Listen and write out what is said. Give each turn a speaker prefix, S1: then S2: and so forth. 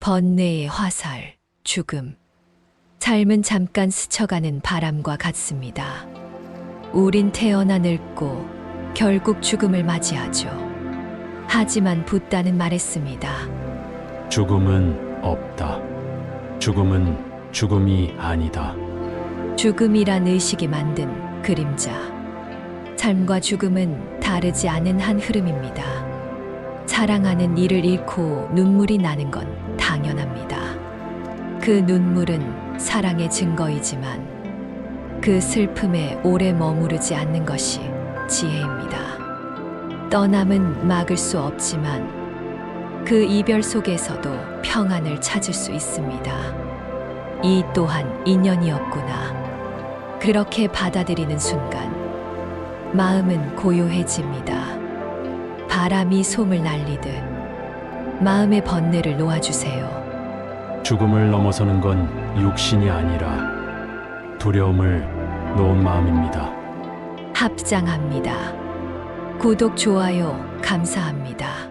S1: 번뇌의 화살, 죽음. 삶은 잠깐 스쳐가는 바람과 같습니다. 우린 태어나 늙고 결국 죽음을 맞이하죠. 하지만 붓다는 말했습니다.
S2: 죽음은 없다. 죽음은 죽음이 아니다.
S1: 죽음이란 의식이 만든 그림자. 삶과 죽음은 다르지 않은 한 흐름입니다. 사랑하는 이를 잃고 눈물이 나는 건 당연합니다. 그 눈물은 사랑의 증거이지만 그 슬픔에 오래 머무르지 않는 것이 지혜입니다. 떠남은 막을 수 없지만 그 이별 속에서도 평안을 찾을 수 있습니다. 이 또한 인연이었구나. 그렇게 받아들이는 순간 마음은 고요해집니다. 바람이 솜을 날리듯 마음의 번뇌를 놓아주세요.
S2: 죽음을 넘어서는 건 육신이 아니라 두려움을 놓은 마음입니다.
S1: 합장합니다. 구독, 좋아요, 감사합니다.